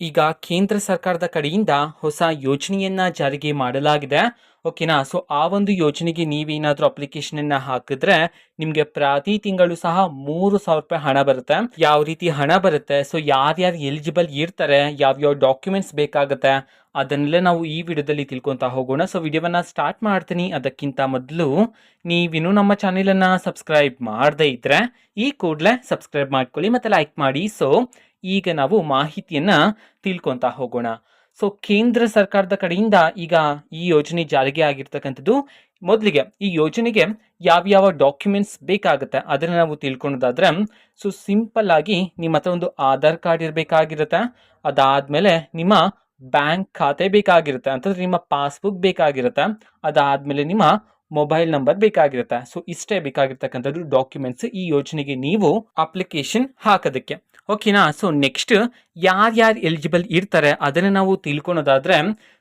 ಈಗ ಕೇಂದ್ರ ಸರ್ಕಾರದ ಕಡೆಯಿಂದ ಹೊಸ ಯೋಜನೆಯನ್ನ ಜಾರಿಗೆ ಮಾಡಲಾಗಿದೆ. ಓಕೆನಾ? ಸೊ, ಆ ಒಂದು ಯೋಜನೆಗೆ ನೀವೇನಾದರೂ ಅಪ್ಲಿಕೇಶನ್ ಹಾಕಿದ್ರೆ ನಿಮಗೆ ಪ್ರತಿ ತಿಂಗಳು ಸಹ ಮೂರು ಸಾವಿರ ರೂಪಾಯಿ ಹಣ ಬರುತ್ತೆ. ಯಾವ ರೀತಿ ಹಣ ಬರುತ್ತೆ? ಸೊ, ಯಾರ್ಯಾರು ಎಲಿಜಿಬಲ್ ಇರ್ತಾರೆ? ಯಾವ್ಯಾವ ಡಾಕ್ಯುಮೆಂಟ್ಸ್ ಬೇಕಾಗುತ್ತೆ? ಅದನ್ನೆಲ್ಲ ನಾವು ಈ ವಿಡಿಯೋದಲ್ಲಿ ತಿಳ್ಕೊತಾ ಹೋಗೋಣ. ಸೊ, ವಿಡಿಯೋವನ್ನ ಸ್ಟಾರ್ಟ್ ಮಾಡ್ತೀನಿ. ಅದಕ್ಕಿಂತ ಮೊದಲು ನೀವಿನ್ನೂ ನಮ್ಮ ಚಾನೆಲನ್ನು ಸಬ್ಸ್ಕ್ರೈಬ್ ಮಾಡದೇ ಇದ್ರೆ ಈ ಕೂಡಲೇ ಸಬ್ಸ್ಕ್ರೈಬ್ ಮಾಡ್ಕೊಳ್ಳಿ ಮತ್ತು ಲೈಕ್ ಮಾಡಿ. ಸೊ ಈಗ ನಾವು ಮಾಹಿತಿಯನ್ನ ತಿಳ್ಕೊತಾ ಹೋಗೋಣ. ಸೊ ಕೇಂದ್ರ ಸರ್ಕಾರದ ಕಡೆಯಿಂದ ಈಗ ಈ ಯೋಜನೆ ಜಾರಿಗೆ ಆಗಿರ್ತಕ್ಕಂಥದ್ದು ಮೊದಲಿಗೆ ಈ ಯೋಜನೆಗೆ ಯಾವ್ಯಾವ ಡಾಕ್ಯುಮೆಂಟ್ಸ್ ಬೇಕಾಗುತ್ತೆ ಅದನ್ನು ನಾವು ತಿಳ್ಕೊಳೋದಾದ್ರೆ ಸೊ ಸಿಂಪಲ್ ಆಗಿ ನಿಮ್ಮ ಹತ್ರ ಒಂದು ಆಧಾರ್ ಕಾರ್ಡ್ ಇರಬೇಕಾಗಿರುತ್ತೆ, ಅದಾದಮೇಲೆ ನಿಮ್ಮ ಬ್ಯಾಂಕ್ ಖಾತೆ ಬೇಕಾಗಿರುತ್ತೆ, ಅಂತಂದ್ರೆ ನಿಮ್ಮ ಪಾಸ್ಬುಕ್ ಬೇಕಾಗಿರುತ್ತೆ, ಅದಾದಮೇಲೆ ನಿಮ್ಮ ಮೊಬೈಲ್ ನಂಬರ್ ಬೇಕಾಗಿರುತ್ತೆ. ಸೊ ಇಷ್ಟೇ ಬೇಕಾಗಿರ್ತಕ್ಕಂಥದ್ದು ಡಾಕ್ಯುಮೆಂಟ್ಸ್ ಈ ಯೋಜನೆಗೆ ನೀವು ಅಪ್ಲಿಕೇಶನ್ ಹಾಕೋದಕ್ಕೆ. ಓಕೆನಾ? ಸೊ ನೆಕ್ಸ್ಟ್ ಯಾರ್ಯಾರು ಎಲಿಜಿಬಲ್ ಇರ್ತಾರೆ ಅದನ್ನು ನಾವು ತಿಳ್ಕೊಳೋದಾದರೆ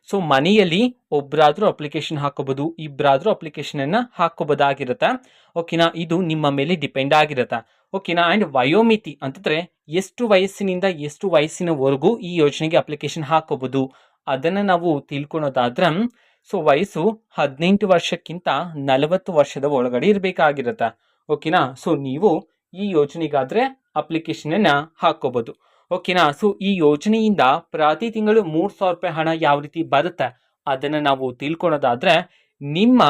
ಸೊ ಮನೆಯಲ್ಲಿ ಒಬ್ಬರಾದರೂ ಅಪ್ಲಿಕೇಶನ್ ಹಾಕೋಬೋದು ಇಬ್ಬರಾದ್ರೂ ಅಪ್ಲಿಕೇಶನನ್ನು ಹಾಕೋಬೋದಾಗಿರುತ್ತೆ. ಓಕೆನಾ? ಇದು ನಿಮ್ಮ ಮೇಲೆ ಡಿಪೆಂಡ್ ಆಗಿರುತ್ತೆ. ಓಕೆನಾ? ಆ್ಯಂಡ್ ವಯೋಮಿತಿ ಅಂತಂದ್ರೆ ಎಷ್ಟು ವಯಸ್ಸಿನಿಂದ ಎಷ್ಟು ವಯಸ್ಸಿನವರೆಗೂ ಈ ಯೋಜನೆಗೆ ಅಪ್ಲಿಕೇಶನ್ ಹಾಕೋಬೋದು? ಅದನ್ನು ನಾವು ತಿಳ್ಕೊಳೋದಾದ್ರೆ ಸೊ ವಯಸ್ಸು ಹದಿನೆಂಟು ವರ್ಷಕ್ಕಿಂತ ನಲವತ್ತು ವರ್ಷದ ಒಳಗಡೆ ಇರಬೇಕಾಗಿರುತ್ತೆ. ಓಕೆನಾ? ಸೊ ನೀವು ಈ ಯೋಜನೆಗಾದ್ರೆ ಅಪ್ಲಿಕೇಶನನ್ನು ಹಾಕೋಬಹುದು ಓಕೆನಾ ಸೊ ಈ ಯೋಜನೆಯಿಂದ ಪ್ರತಿ ತಿಂಗಳು ಮೂರು ಸಾವಿರ ರೂಪಾಯಿ ಹಣ ಯಾವ ರೀತಿ ಬರುತ್ತೆ? ಅದನ್ನು ನಾವು ತಿಳ್ಕೊಳೋದಾದರೆ, ನಿಮ್ಮ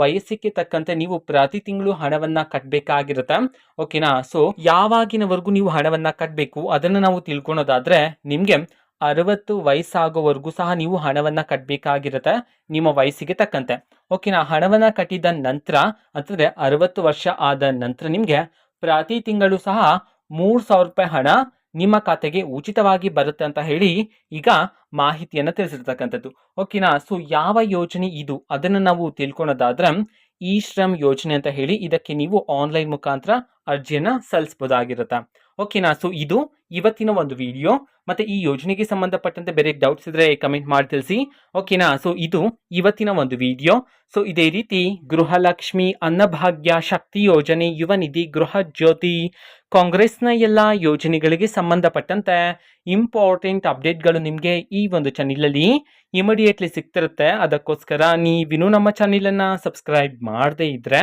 ವಯಸ್ಸಿಗೆ ತಕ್ಕಂತೆ ನೀವು ಪ್ರತಿ ತಿಂಗಳು ಹಣವನ್ನ ಕಟ್ಟಬೇಕಾಗಿರುತ್ತೆ ಓಕೆನಾ ಸೊ ಯಾವಾಗಿನವರೆಗೂ ನೀವು ಹಣವನ್ನ ಕಟ್ಟಬೇಕು ಅದನ್ನು ನಾವು ತಿಳ್ಕೊಳೋದಾದರೆ, ನಿಮಗೆ ಅರವತ್ತು ವಯಸ್ಸಾಗೋವರೆಗೂ ಸಹ ನೀವು ಹಣವನ್ನ ಕಟ್ಟಬೇಕಾಗಿರುತ್ತೆ ನಿಮ್ಮ ವಯಸ್ಸಿಗೆ ತಕ್ಕಂತೆ. ಓಕೆನಾ ಹಣವನ್ನ ಕಟ್ಟಿದ ನಂತರ, ಅಂತಂದ್ರೆ ಅರವತ್ತು ವರ್ಷ ಆದ ನಂತರ ನಿಮಗೆ ಪ್ರತಿ ತಿಂಗಳು ಸಹ ಮೂರು ಸಾವಿರ ರೂಪಾಯಿ ಹಣ ನಿಮ್ಮ ಖಾತೆಗೆ ಉಚಿತವಾಗಿ ಬರುತ್ತೆ ಅಂತ ಹೇಳಿ ಈಗ ಮಾಹಿತಿಯನ್ನು ತಿಳಿಸಿರ್ತಕ್ಕಂಥದ್ದು. ಓಕೆನಾ? ಸೊ ಯಾವ ಯೋಜನೆ ಇದು? ಅದನ್ನು ನಾವು ತಿಳ್ಕೊಳೋದಾದ್ರೆ ಈ ಶ್ರಮ್ ಯೋಜನೆ ಅಂತ ಹೇಳಿ ಇದಕ್ಕೆ ನೀವು ಆನ್ಲೈನ್ ಮುಖಾಂತರ ಅರ್ಜಿಯನ್ನು ಸಲ್ಲಿಸ್ಬೋದಾಗಿರುತ್ತೆ? ಓಕೆನಾ ಸೊ ಇದು ಇವತ್ತಿನ ಒಂದು ವಿಡಿಯೋ ಮತ್ತೆ ಈ ಯೋಜನೆಗೆ ಸಂಬಂಧಪಟ್ಟಂತೆ ಬೇರೆ ಡೌಟ್ಸ್ ಇದ್ರೆ ಕಮೆಂಟ್ ಮಾಡಿ ತಿಳಿಸಿ. ಓಕೆನಾ ಸೊ ಇದು ಇವತ್ತಿನ ಒಂದು ವಿಡಿಯೋ ಸೊ ಇದೇ ರೀತಿ ಗೃಹಲಕ್ಷ್ಮಿ ಅನ್ನಭಾಗ್ಯ ಶಕ್ತಿ ಯೋಜನೆ, ಯುವ ನಿಧಿ, ಗೃಹ ಜ್ಯೋತಿ, ಕಾಂಗ್ರೆಸ್ನ ಎಲ್ಲ ಯೋಜನೆಗಳಿಗೆ ಸಂಬಂಧಪಟ್ಟಂತೆ ಇಂಪಾರ್ಟೆಂಟ್ ಅಪ್ಡೇಟ್ಗಳು ನಿಮಗೆ ಈ ಒಂದು ಚಾನಲಲ್ಲಿ ಇಮಿಡಿಯೇಟ್ಲಿ ಸಿಗ್ತಿರುತ್ತೆ. ಅದಕ್ಕೋಸ್ಕರ ನೀವಿನ್ನೂ ನಮ್ಮ ಚಾನಲನ್ನು ಸಬ್ಸ್ಕ್ರೈಬ್ ಮಾಡದೇ ಇದ್ದರೆ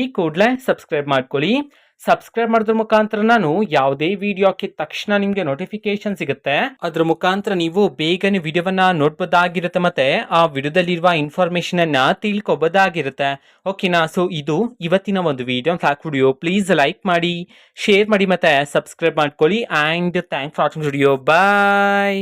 ಈ ಕೂಡಲೇ ಸಬ್ಸ್ಕ್ರೈಬ್ ಮಾಡ್ಕೊಳ್ಳಿ. ಸಬ್ಸ್ಕ್ರೈಬ್ ಮಾಡಿದ್ರ ಮುಖಾಂತರ ನಾನು ಯಾವುದೇ ವಿಡಿಯೋ ಹಾಕಿದ ತಕ್ಷಣ ನಿಮಗೆ ನೋಟಿಫಿಕೇಶನ್ ಸಿಗುತ್ತೆ. ಅದ್ರ ಮುಖಾಂತರ ನೀವು ಬೇಗನೆ ವಿಡಿಯೋವನ್ನ ನೋಡ್ಬೋದಾಗಿರುತ್ತೆ ಮತ್ತೆ ಆ ವಿಡಿಯೋದಲ್ಲಿರುವ ಇನ್ಫಾರ್ಮೇಶನ್ ಅನ್ನ ತಿಳ್ಕೊಬೋದಾಗಿರುತ್ತೆ. ಓಕೆನಾ ಸೊ ಇದು ಇವತ್ತಿನ ಒಂದು video vlog video please like ಮಾಡಿ ಶೇರ್ ಮಾಡಿ ಮತ್ತೆ ಸಬ್ಸ್ಕ್ರೈಬ್ ಮಾಡ್ಕೊಳ್ಳಿ. And thanks for watching video bye